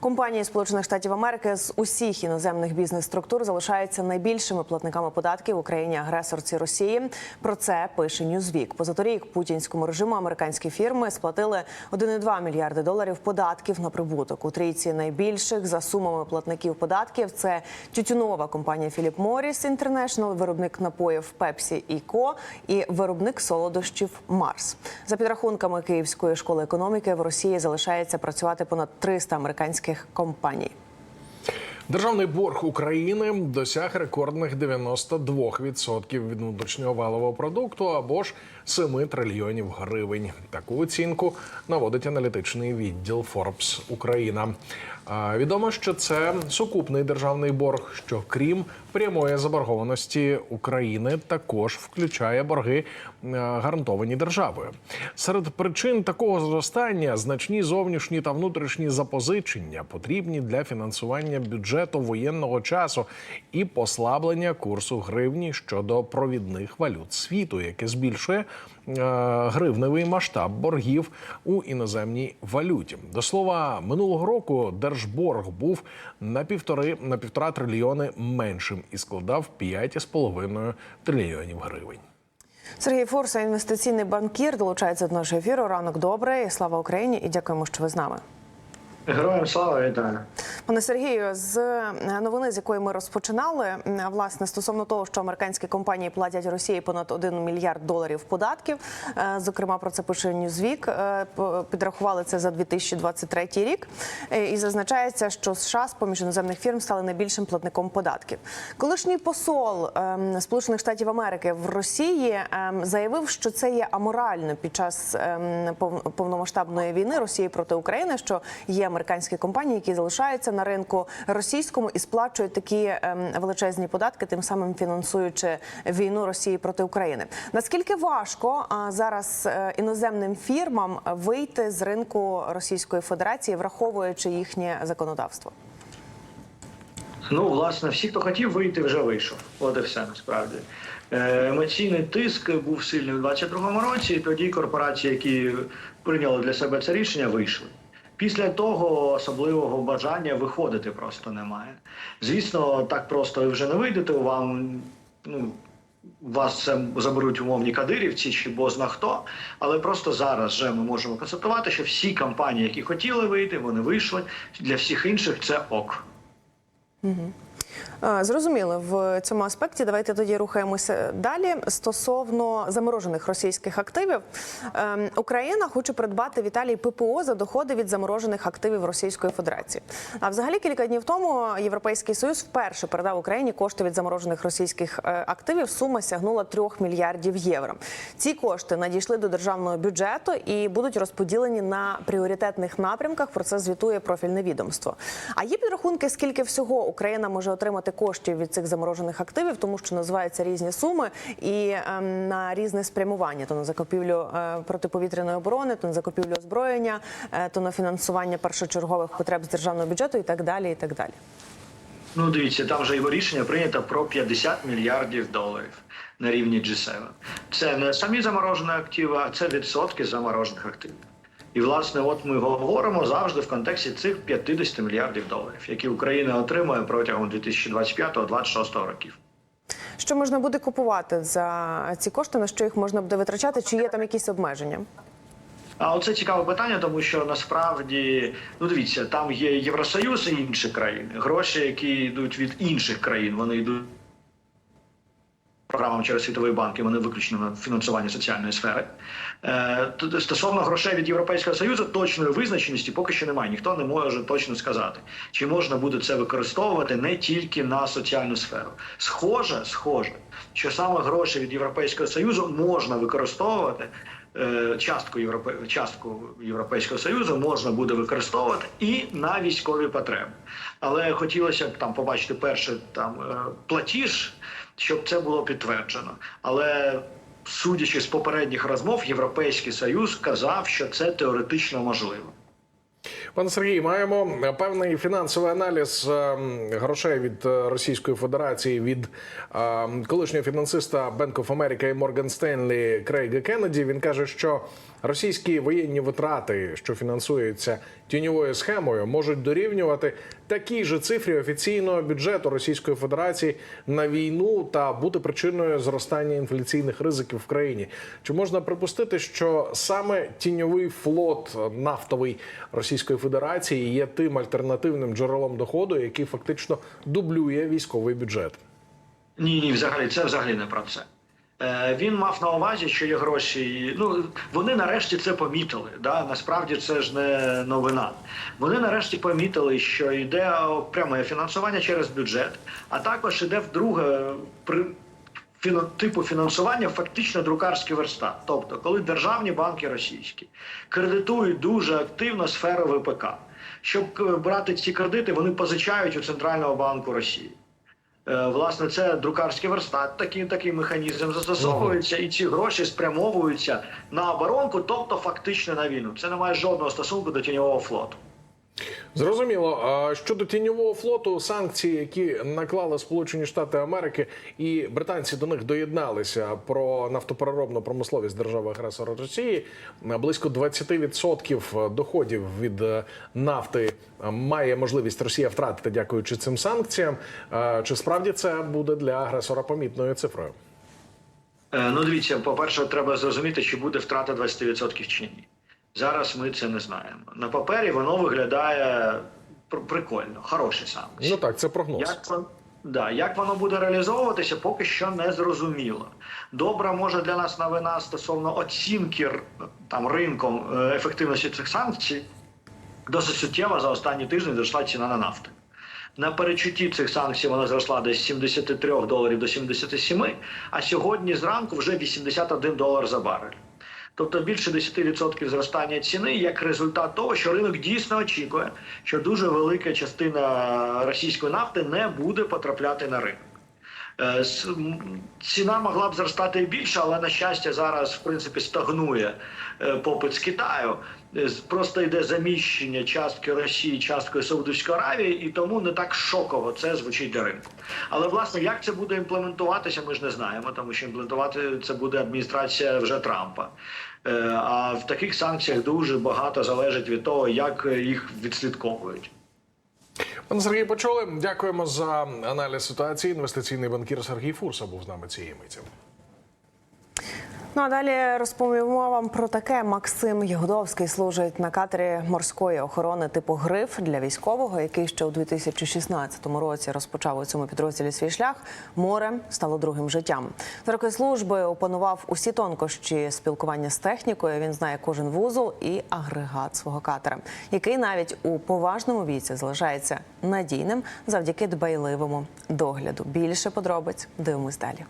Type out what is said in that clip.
Компанії Сполучених Штатів Америки з усіх іноземних бізнес-структур залишаються найбільшими платниками податків в Україні агресорці Росії. Про це пише Ньюзвік. Позаторік путінському режиму американські фірми сплатили 1,2 мільярди доларів податків на прибуток. У трійці найбільших за сумами платників податків це тютюнова компанія Philip Morris International, виробник напоїв Pepsi і Co і виробник солодощів Марс. За підрахунками Київської школи економіки в Росії залишається працювати понад 300 американських компаній. Державний борг України досяг рекордних 92% від внутрішнього валового продукту або ж 7 трильйонів гривень. Таку оцінку наводить аналітичний відділ Forbes Україна. Відомо, що це сукупний державний борг, що крім прямої заборгованості України, також включає борги е, гарантовані державою. Серед причин такого зростання значні зовнішні та внутрішні запозичення потрібні для фінансування бюджету воєнного часу і послаблення курсу гривні щодо провідних валют світу, яке збільшує гривневий масштаб боргів у іноземній валюті. До слова, минулого року держборг був на півтори на півтора трильйони меншим і складав 5,5 трильйонів гривень. Сергій Форса, інвестиційний банкір, долучається до нашого ефіру. Ранок добре. Слава Україні і дякуємо, що ви з нами. Героям слава вітаю. Пане Сергію, з е, новини, з якої ми розпочинали, власне, стосовно того, що американські компанії платять Росії понад 1 мільярд доларів податків. е, Зокрема, про це пише Newsweek, е, Підрахували це за 2023 рік. І зазначається, що США з поміж іноземних фірм стали найбільшим платником податків. Колишній посол ем, Сполучених Штатів Америки в Росії ем, заявив, що це є аморально під час ем, повномасштабної війни Росії проти України, що є американські компанії, які залишаються на ринку російському і сплачують такі ем, величезні податки, тим самим фінансуючи війну Росії проти України. Naскільки важко зараз е, іноземним фірмам вийти з ринку Російської Федерації, враховуючи їхнє законодавство? Ну, власне, всі, хто хотів вийти, вже вийшов. От і все насправді. Е, Емоційний тиск був сильний у 22-му році, і тоді корпорації, які прийняли для себе це рішення, вийшли. Після того особливого бажання виходити просто немає. Звісно, так просто ви вже не вийдете. Вам ну вас заберуть умовні кадирівці чи бозна хто. Але просто зараз вже ми можемо констатувати, що всі компанії, які хотіли вийти, вони вийшли. Для всіх інших це ок. Е, Зрозуміло, в цьому аспекті давайте тоді рухаємося далі. Стосовно заморожених російських активів, Ем, Україна хоче придбати в Італії ППО за доходи від заморожених активів Російської Федерації. А взагалі кілька днів тому Європейський Союз вперше передав Україні кошти від заморожених російських е, активів. Сума сягнула 3 мільярдів євро. Ці кошти надійшли до державного бюджету і будуть розподілені на пріоритетних напрямках. Про це звітує профільне відомство. А є підрахунки, скільки всього Україна може отримати коштів від цих заморожених активів, тому що називаються різні суми і ем, на різне спрямування: то на закупівлю е, протиповітряної оборони, то на закупівлю озброєння, е, то на фінансування першочергових потреб з державного бюджету і так далі. І так далі. Ну, дивіться, там вже його рішення прийнято про 50 мільярдів доларів на рівні G7. Це не самі заморожені активи, а це відсотки заморожених активів. І власне, от ми говоримо завжди в контексті цих 50 мільярдів доларів, які Україна отримує протягом 2025-2026 років. Що можна буде купувати за ці кошти? На що їх можна буде витрачати? Чи є там якісь обмеження? А оце цікаве питання, тому що насправді, ну дивіться, там є Євросоюз і інші країни. Гроші, які йдуть від інших країн, вони йдуть програмам через світовий банк, і вони виключені на фінансування соціальної сфери. Е, стосовно грошей від Європейського Союзу, точної визначеності поки що немає. Ніхто не може точно сказати, чи можна буде це використовувати не тільки на соціальну сферу. Схоже, схоже, що саме гроші від Європейського Союзу можна використовувати. Е, Частку Європе... частку Європейського союзу можна буде використовувати і на військові потреби, але хотілося б там побачити перший там е, платіж, щоб це було підтверджено. Але судячи з попередніх розмов, Європейський Союз казав, що це теоретично можливо. Пане Сергій, маємо певний фінансовий аналіз ем, грошей від е, Російської Федерації від колишнього фінансиста Bank of America і Morgan Stanley Крейга Кеннеді. Він каже, що російські воєнні витрати, що фінансуються тіньовою схемою, можуть дорівнювати такій же цифрі офіційного бюджету Російської Федерації на війну та бути причиною зростання інфляційних ризиків в країні. Чи можна припустити, що саме тіньовий флот нафтовий Російської Федерації є тим альтернативним джерелом доходу, який фактично дублює військовий бюджет? Ні, ні, взагалі, це взагалі не про це. Е, він мав на увазі, що є гроші. Ну вони нарешті це помітили. Да? Насправді це ж не новина. Вони нарешті помітили, що йде пряме фінансування через бюджет, а також йде вдруге при типу фінансування фактично друкарський верстат. Тобто, коли державні банки російські кредитують дуже активно сферу ВПК. Щоб е, брати ці кредити, вони позичають у Центрального банку Росії. Е, Власне, це друкарський верстат, такий, такий механізм застосовується, і ці гроші спрямовуються на оборонку, тобто фактично на війну. Це не має жодного стосунку до тіньового флоту. Зрозуміло. Щодо тіньового флоту, санкції, які наклали Сполучені Штати Америки, і британці до них доєдналися про нафтопереробну промисловість держави агресора Росії. Близько 20% доходів від е, нафти е, має можливість Росія втратити, дякуючи цим санкціям. Е, Чи справді це буде для агресора помітною цифрою? Ну, дивіться, по-перше, треба зрозуміти, чи буде втрата 20% чи ні. Зараз ми це не знаємо. На папері воно виглядає прикольно, хороші санкції. Ну так, це прогноз. Як, да, як воно буде реалізовуватися, поки що не зрозуміло. Добра може для нас новина стосовно оцінки там ринком е, ефективності цих санкцій. Досить суттєва за останні тижні зросла ціна на нафту. На перечутті цих санкцій вона зросла десь з 73 доларів до 77, а сьогодні зранку вже 81 долар за барель. Тобто більше 10% зростання ціни як результат того, що ринок дійсно очікує, що дуже велика частина російської нафти не буде потрапляти на ринок. Е, Ціна могла б зростати і більше, але на щастя зараз в принципі стагнує е, попит з Китаю. Е, Просто йде заміщення частки Росії, часткою Саудовської Аравії, і тому не так шоково це звучить для ринку. Але власне як це буде імплементуватися, ми ж не знаємо, тому що імплементувати це буде адміністрація вже Трампа. А в таких санкціях дуже багато залежить від того, як їх відслідковують. Пане Сергій, почули. Дякуємо за аналіз ситуації. Інвестиційний банкір Сергій Фурса був з нами цієї миті. Ну а далі розповімо вам про таке. Максим Ягодовський служить на катері морської охорони типу Гриф для військового, який ще у 2016 році розпочав у цьому підрозділі свій шлях. Море стало другим життям. За роки служби опанував усі тонкощі спілкування з технікою. Він знає кожен вузол і агрегат свого катера, який навіть у поважному віці залишається надійним завдяки дбайливому догляду. Більше подробиць дивимось далі.